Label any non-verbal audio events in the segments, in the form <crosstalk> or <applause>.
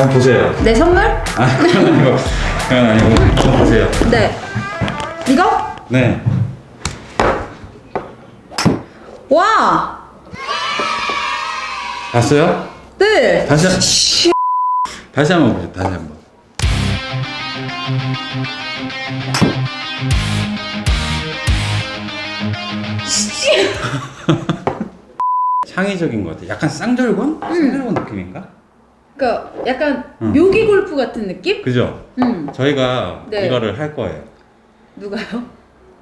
한번 보세요. 내 선물? 아, 그건 아니고, 그건 아니고, 한번 보세요. 네. 이거? 네. 와! 봤어요? 네. 다시 한, 다시 한번 보세요. 다시 한번. <laughs> 창의적인 것 같아. 약간 쌍절곤? 쌍절곤 느낌인가? 그러니까 약간 응. 묘기 골프 같은 느낌? 그죠? 음. 저희가 네. 이거를 할 거예요. 누가요?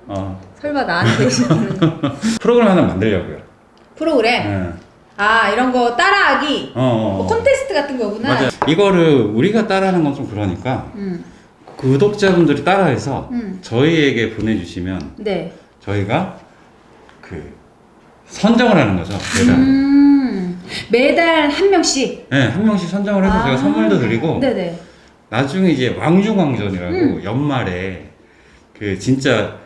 어, 설마 나한테 계시는 <laughs> 프로그램 하나 만들려고요. 프로그램? 네. 아 이런 거 따라하기 어, 어, 뭐 어. 콘테스트 같은 거구나 맞아. 이거를 우리가 따라하는 건 좀 그러니까 음. 구독자분들이 따라해서 음. 저희에게 보내주시면 네 저희가 그 선정을 하는 거죠. 매달. 음. 매달 한 명씩 네, 한 명씩 선정을 해서 아. 제가 선물도 드리고 네네 나중에 이제 왕중왕전이라고 음. 연말에 그 진짜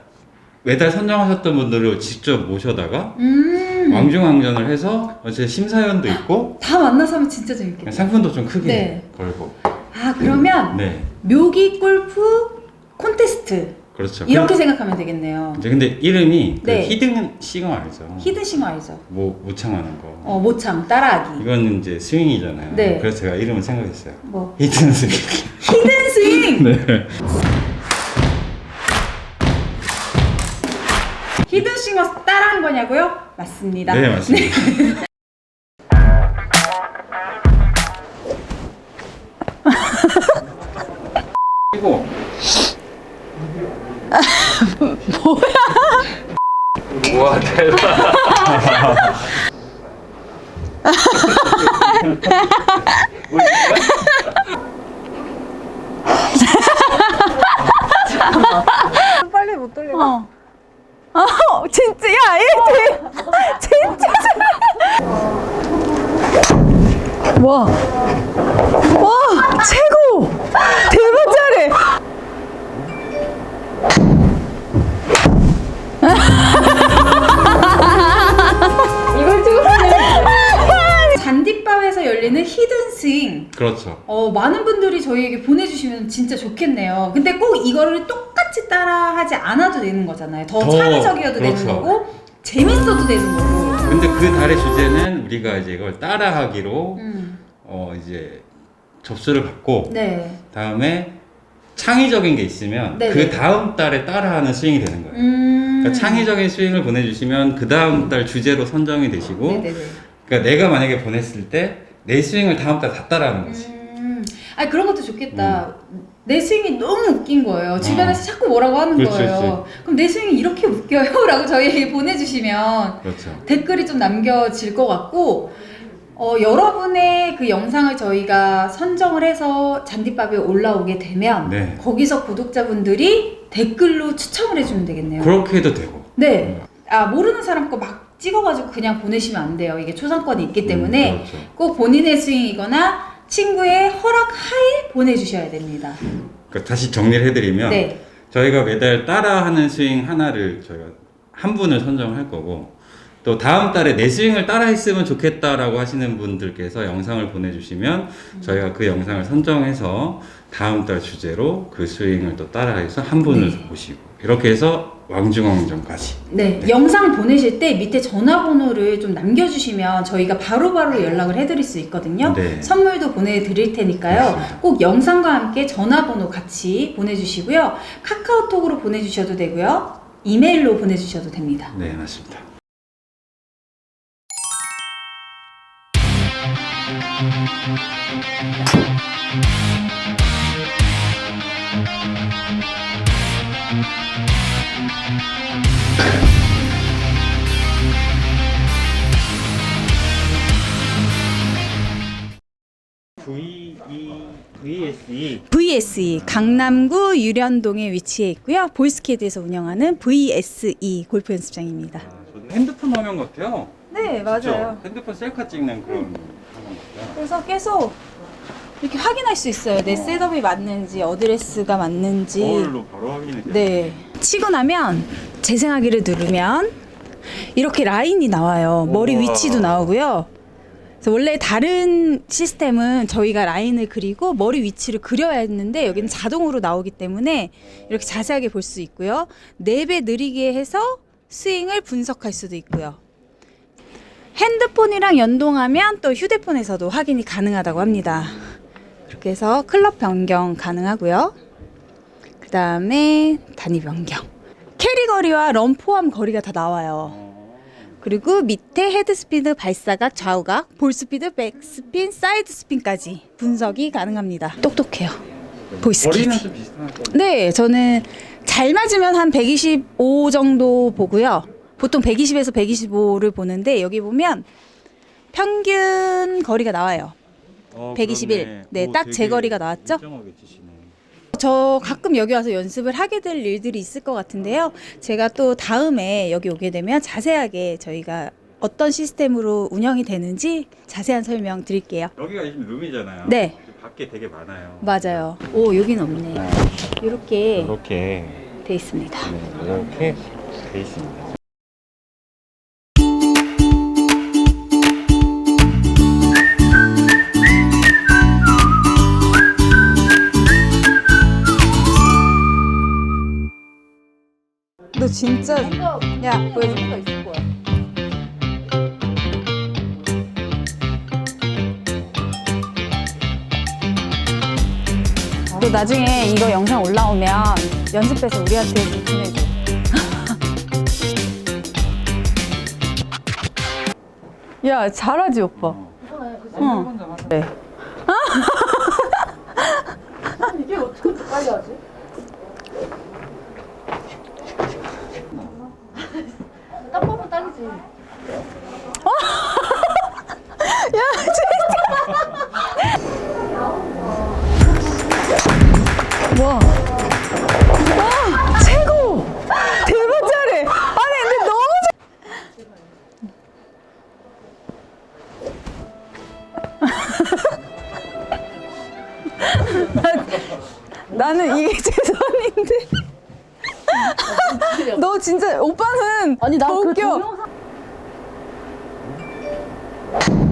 매달 선정하셨던 분들을 직접 모셔다가 음. 왕중왕전을 해서 어제 심사위원도 있고 다 만나서 하면 진짜 재밌겠다 상품도 좀 크게 네. 걸고 아 그러면 네 묘기 골프 콘테스트 그렇죠. 이렇게 생각하면 되겠네요 이제 근데 이름이 그 네. 히든 싱어 알죠? 히든 싱어 알죠? 뭐 모창하는 거. 어 모창 따라하기 이거는 이제 스윙이잖아요. 네. 그래서 제가 이름을 생각했어요. 뭐 히든 스윙. <laughs> 히든 스윙 네. 히든 싱어 따라한 거냐고요? 맞습니다 네 맞습니다. 그리고 우와 대박 <laughs> 빨리 못 돌려. 어. 어, 진짜 야, 얘 진짜 잘해. 와. 와, 최고. 그렇죠. 어, 많은 분들이 저희에게 보내주시면 진짜 좋겠네요. 근데 꼭 이거를 똑같이 따라 하지 않아도 되는 거잖아요. 더, 더, 창의적이어도 되는 그렇죠. 거고, 재밌어도 되는 거고. 근데 그 달의 주제는 우리가 이제 이걸 따라하기로 음. 어 이제 접수를 받고 네. 다음에 창의적인 게 있으면 네네. 그 다음 달에 따라하는 스윙이 되는 거예요. 음. 그러니까 창의적인 스윙을 보내주시면 그 다음 달 주제로 선정이 되시고 네네네. 그러니까 내가 만약에 보냈을 때 내 스윙을 다음 달다 따라하는 거지. 음. 아 그런 것도 좋겠다. 내 스윙이 너무 웃긴 거예요. 주변에서 어. 자꾸 뭐라고 하는 그렇지, 거예요. 그럼 내 스윙이 이렇게 웃겨요? <laughs> 라고 저희에게 보내주시면 그렇죠. 댓글이 좀 남겨질 것 같고 어, 여러분의 그 영상을 저희가 선정을 해서 잔디밥에 올라오게 되면 네. 거기서 구독자분들이 댓글로 추첨을 해주면 되겠네요. 그렇게 해도 되고. 네. 아 모르는 사람 거 막 찍어가지고 그냥 보내시면 안 돼요. 이게 초상권이 있기 때문에 음, 그렇죠. 꼭 본인의 스윙이거나 친구의 허락 하에 보내주셔야 됩니다. 그러니까 다시 정리를 해드리면 네. 저희가 매달 따라하는 스윙 하나를 저희가 한 분을 선정을 할 거고 또 다음 달에 내 스윙을 따라 했으면 좋겠다라고 하시는 분들께서 영상을 보내주시면 저희가 그 영상을 선정해서 다음 달 주제로 그 스윙을 또 따라해서 한 분을 네. 모시고 이렇게 해서 왕중왕전까지 네, 네. 영상 보내실 때 밑에 전화번호를 좀 남겨주시면 저희가 바로 바로 연락을 해드릴 수 있거든요. 네. 선물도 보내드릴 테니까요. 맞습니다. 꼭 영상과 함께 전화번호 같이 보내주시고요. 카카오톡으로 보내주셔도 되고요. 이메일로 보내주셔도 됩니다. 네 맞습니다. V E E VSE 강남구 유련동에 위치해 있고요. 보이스캐드에서 운영하는 VSE 골프 연습장입니다. 핸드폰 화면 같아요. 네, 그렇죠? 핸드폰 셀카 찍는 그런 화면 같아요. 그래서 계속 이렇게 확인할 수 있어요. 내 셋업이 맞는지, 어드레스가 맞는지. 거울로 바로 확인이 돼요. 네. 치고 나면 재생하기를 누르면 이렇게 라인이 나와요. 머리 우와. 위치도 나오고요. 그래서 원래 다른 시스템은 저희가 라인을 그리고 머리 위치를 그려야 했는데 여기는 자동으로 나오기 때문에 이렇게 자세하게 볼 수 있고요. 4배 느리게 해서 스윙을 분석할 수도 있고요. 핸드폰이랑 연동하면 또 휴대폰에서도 확인이 가능하다고 합니다. 그렇게 해서 클럽 변경 가능하고요. 그 다음에 단위 변경. 캐리 거리와 런 포함 거리가 다 나와요. 그리고 밑에 헤드 스피드, 발사각, 좌우각, 볼 스피드, 백 스핀, 사이드 스핀까지 분석이 가능합니다. 똑똑해요. 보이스 거리는 키디. 좀 비슷한 거. 네, 저는 잘 맞으면 한 125 정도 보고요. 보통 120에서 125를 보는데 여기 보면 평균 거리가 나와요. 어, 121. 그렇네. 네, 오, 딱제 거리가 나왔죠? 일정하게 치시네. 저 가끔 여기 와서 연습을 하게 될 일들이 있을 것 같은데요. 제가 또 다음에 여기 오게 되면 자세하게 저희가 어떤 시스템으로 운영이 되는지 자세한 설명 드릴게요. 여기가 지금 룸이잖아요. 네. 밖에 되게 많아요. 맞아요. 오, 여긴 없네. 이렇게 이렇게 돼 있습니다. 네, 이렇게 돼 있습니다. 너 진짜 야 보여줄 거 있을 거야. 너 나중에 이거 영상 올라오면 연습해서 우리한테 좀 보내줘. <laughs> 야 잘하지 오빠. 어. 네. <laughs> 와. 와 최고. 대박 잘해. 아니 근데 너무 잘. 나는 이게 최선인데. 너 진짜 오빠는 아니 더 나그 웃겨. 동영상 you.